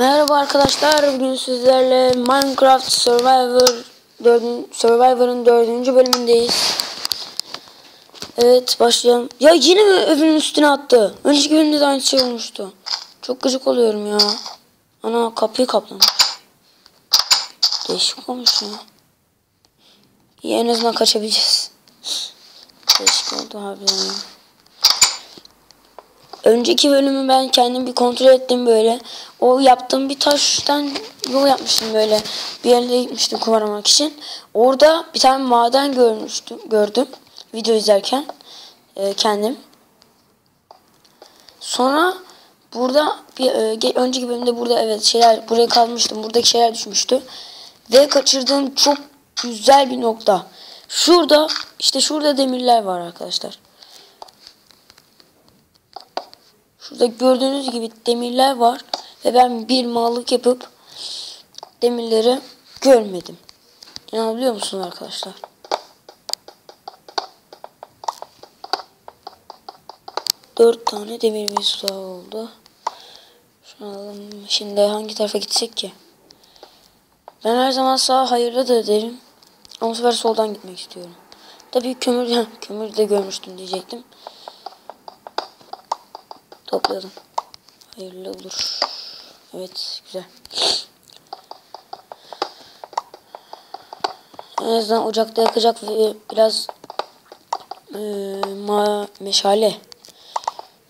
Merhaba arkadaşlar. Bugün sizlerle Minecraft Survivor 4. Survivor'ın 4. bölümündeyiz. Evet başlayalım. Ya yine mi öbürünün üstüne attı? Önceki bölümde de aynı şey olmuştu. Çok gıcık oluyorum ya. Ana kapıyı kaplamış. Değişik olmuş ya. İyi en azından kaçabileceğiz. Değişik oldu harbiden ya. Önceki bölümü ben kendim bir kontrol ettim böyle. O yaptığım bir taştan yol yapmıştım böyle. Bir yerlere gitmiştim kum için. Orada bir tane maden görmüştüm, gördüm. Video izlerken e, kendim. Sonra burada bir e, önceki bölümde burada evet şeyler buraya kalmıştım. Buradaki şeyler düşmüştü. Ve kaçırdığım çok güzel bir nokta. Şurada işte şurada demirler var arkadaşlar. Şurada gördüğünüz gibi demirler var. Ve ben bir mallık yapıp demirleri görmedim. İnanabiliyor musunuz arkadaşlar? Dört tane demirimiz daha oldu. Şimdi hangi tarafa gitsek ki? Ben her zaman sağ hayırlı da derim. Ama sefer soldan gitmek istiyorum. Tabii kömür, kömür de görmüştüm diyecektim. Toplayalım. Hayırlı olur. Evet güzel. En azından ocakta yakacak ve biraz e, meşale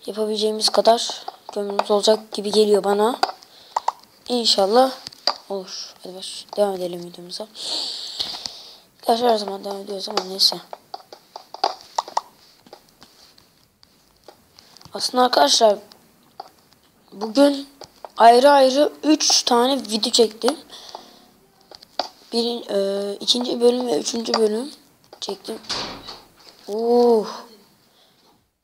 yapabileceğimiz kadar kömürümüz olacak gibi geliyor bana. İnşallah olur. Hadi baş devam edelim videomuza. Gerçi her zaman devam ediyoruz ama neyse. Aslında arkadaşlar bugün ayrı ayrı 3 tane video çektim. Birin, e, ikinci bölüm ve üçüncü bölüm çektim. Uh,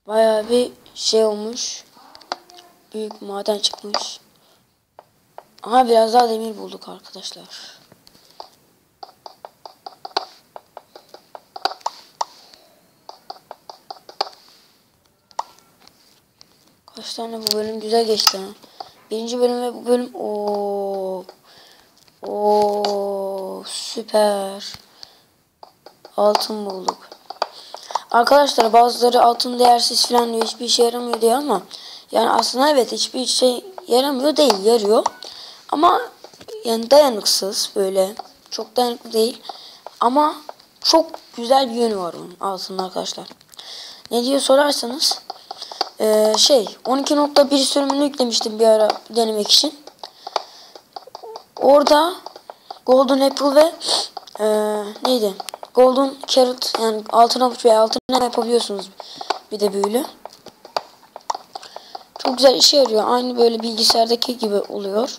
Bayağı bir şey olmuş. Büyük maden çıkmış. Aha biraz daha demir bulduk arkadaşlar. Tane bu bölüm güzel geçti ha. Birinci bölüm ve bu bölüm o o süper. Altın bulduk. Arkadaşlar bazıları altın değersiz falan diyor hiçbir işe yaramıyor diyor ama yani aslında evet hiçbir şey yaramıyor değil yarıyor. Ama yani dayanıksız böyle çok dayanıklı değil ama çok güzel bir yönü var onun altın arkadaşlar. Ne diye sorarsanız ee, şey 12.1 sürümünü yüklemiştim bir ara denemek için. Orada Golden Apple ve e, neydi? Golden Carrot yani altın avuç veya altın yapabiliyorsunuz bir de büyülü. Çok güzel işe yarıyor. Aynı böyle bilgisayardaki gibi oluyor.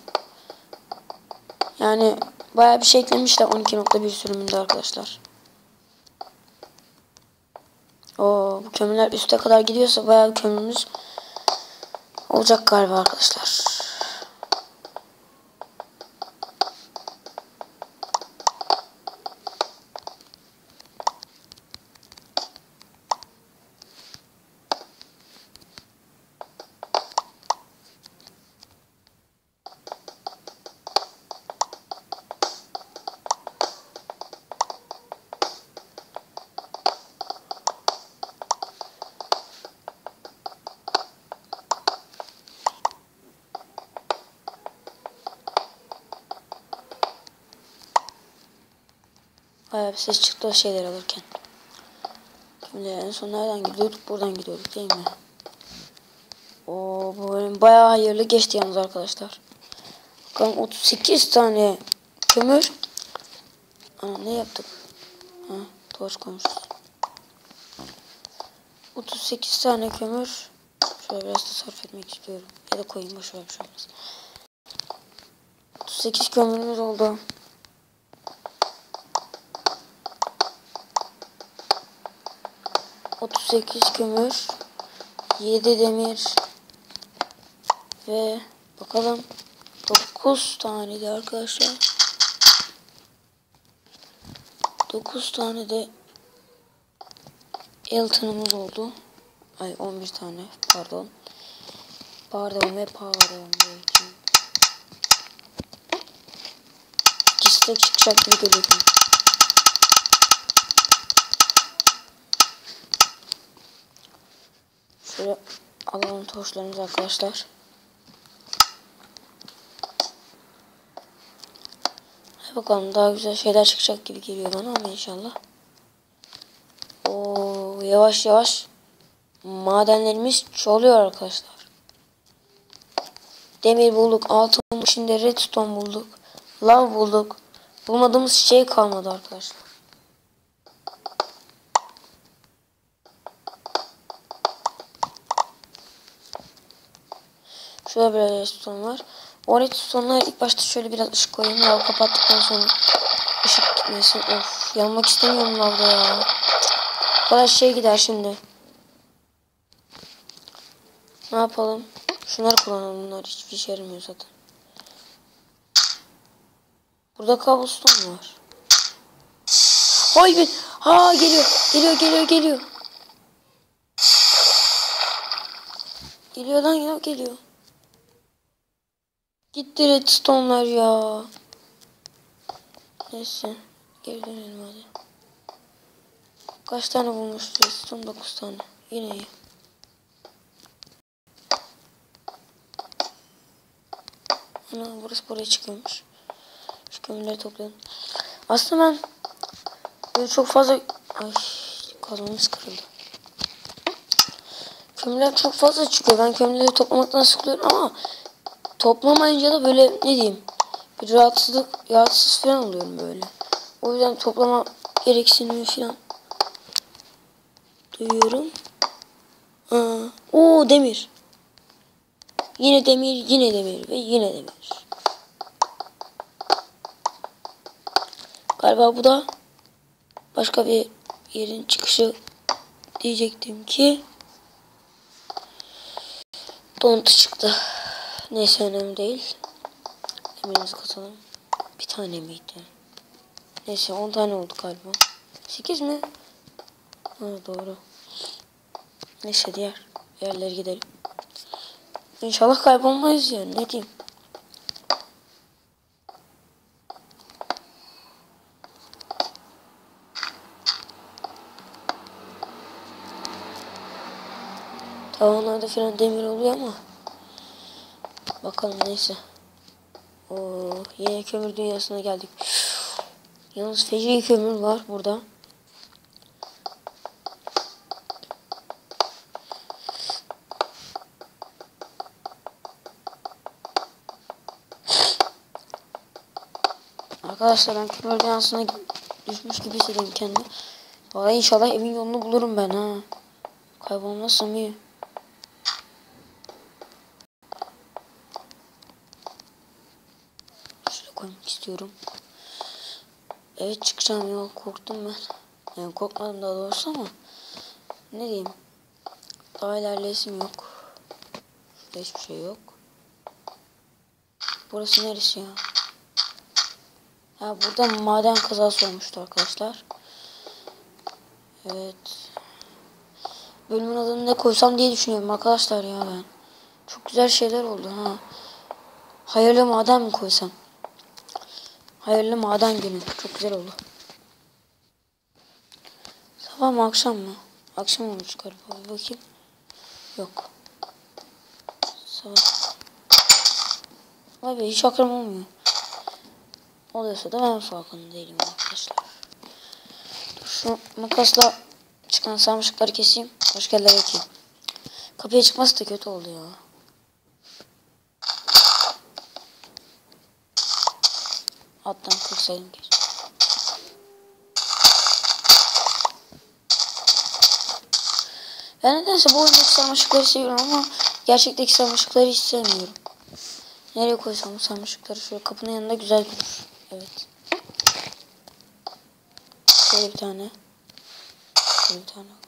Yani bayağı bir şey eklemişler 12.1 sürümünde arkadaşlar. O bu kömürler üste kadar gidiyorsa bayağı kömürümüz olacak galiba arkadaşlar. Bayağı ses çıktı o şeyler alırken. Şimdi en son nereden gidiyorduk? Buradan gidiyorduk değil mi? Oo bu bölüm bayağı hayırlı geçti yalnız arkadaşlar. Bakalım 38 tane kömür. Ana ne yaptık? Ha, torç koymuşuz. 38 tane kömür. Şöyle biraz da sarf etmek istiyorum. Ya da koyayım boşver bir şey olmaz. 38 kömürümüz oldu. 38 kömür 7 demir ve bakalım 9 tane de arkadaşlar. 9 tane de altınımız oldu. Ay 11 tane pardon. Pardon ve pardon başlık çıkacak gibi geliyor. Şöyle alalım torçlarımızı arkadaşlar. Hadi bakalım daha güzel şeyler çıkacak gibi geliyor bana ama inşallah. Oo yavaş yavaş madenlerimiz çoğalıyor arkadaşlar. Demir bulduk, altın şimdi redstone bulduk, lav bulduk. Bulmadığımız şey kalmadı arkadaşlar. Şöyle bir redstone var. O redstone'lara ilk başta şöyle biraz ışık koyayım. Lav kapattıktan sonra ışık gitmesin. Of yanmak istemiyorum lavda ya. Bu kadar şey gider şimdi. Ne yapalım? Şunları kullanalım. Bunlar hiçbir işe yaramıyor zaten. Burada kabuston var. Hay be. Ha geliyor. Geliyor geliyor geliyor. Geliyor lan ya geliyor. Gitti redstone'lar ya. Neyse. Geri dönelim hadi. Kaç tane bulmuş redstone? 9 tane. Yine iyi. Ana burası buraya çıkıyormuş. Şu kömürleri toplayalım. Aslında ben böyle çok fazla... Ay kazmamız kırıldı. Kömürler çok fazla çıkıyor. Ben kömürleri toplamaktan sıkılıyorum ama toplamayınca da böyle ne diyeyim bir rahatsızlık rahatsız falan oluyorum böyle. O yüzden toplama gereksinimi falan duyuyorum. Aa, o demir. Yine demir, yine demir ve yine demir. Galiba bu da başka bir yerin çıkışı diyecektim ki dontu çıktı. Neyse önemli değil. Demirimizi katalım. Bir tane miydi? Neyse 10 tane oldu galiba. 8 mi? Ha doğru. Neyse diğer yerlere gidelim. İnşallah kaybolmayız yani ne diyeyim. Tavanlarda falan demir oluyor ama bakalım neyse. Oo, yine kömür dünyasına geldik. Yalnız feci kömür var burada. Arkadaşlar ben kömür dünyasına düşmüş gibi hissediyorum kendimi. Vallahi inşallah evin yolunu bulurum ben ha. Kaybolmazsam iyi. Şöyle koymak istiyorum. Evet çıkacağım yol korktum ben. Yani korkmadım daha doğrusu ama ne diyeyim. Daha ilerleyesim yok. Şurada hiçbir şey yok. Burası neresi ya? Ha burada maden kazası olmuştu arkadaşlar. Evet. Bölümün adını ne koysam diye düşünüyorum arkadaşlar ya ben. Çok güzel şeyler oldu ha. Hayırlı maden mi koysam? Hayırlı maden günü. Çok güzel oldu. Sabah mı akşam mı? Akşam olmuş galiba. Bir bakayım. Yok. Sabah. Vay be hiç akşam olmuyor. Oluyorsa da ben farkında değilim arkadaşlar. Dur şu makasla çıkan sarmışıkları keseyim. Başka yerlere ekeyim. Kapıya çıkması da kötü oldu ya. Alttan kırsaydım geç. Ben nedense bu oyundaki sarmaşıkları seviyorum ama gerçekteki sarmaşıkları hiç sevmiyorum. Nereye koysam bu sarmaşıkları şöyle kapının yanında güzel durur. Evet. Şöyle bir tane. Şöyle bir tane.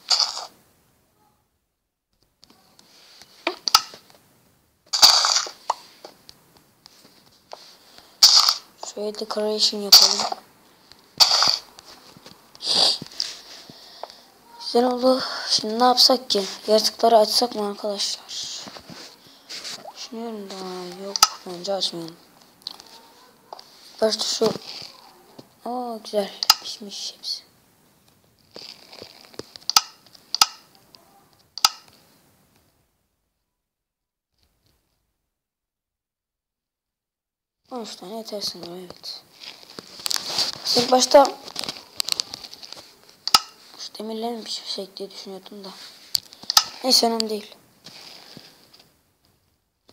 Şöyle decoration yapalım. Güzel oldu. Şimdi ne yapsak ki? Yaratıkları açsak mı arkadaşlar? Düşünüyorum da yok. Bence açmayalım. Başta şu Aa güzel pişmiş hepsi. On üç tane yeter evet. İlk başta şu demirleri mi pişirsek diye düşünüyordum da. Neyse önemli değil.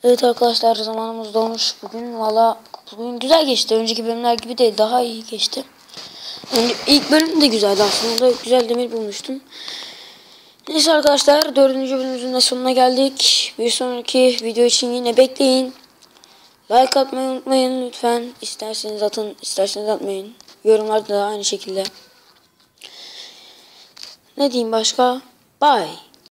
Evet arkadaşlar zamanımız dolmuş bugün. Valla bugün güzel geçti. Önceki bölümler gibi değil. Daha iyi geçti. Önce, ilk bölüm de güzeldi aslında. Güzel demir bulmuştum. Neyse arkadaşlar dördüncü bölümümüzün de sonuna geldik. Bir sonraki video için yine bekleyin. Like atmayı unutmayın lütfen. İsterseniz atın, isterseniz atmayın. Yorumlarda da aynı şekilde. Ne diyeyim başka? Bye.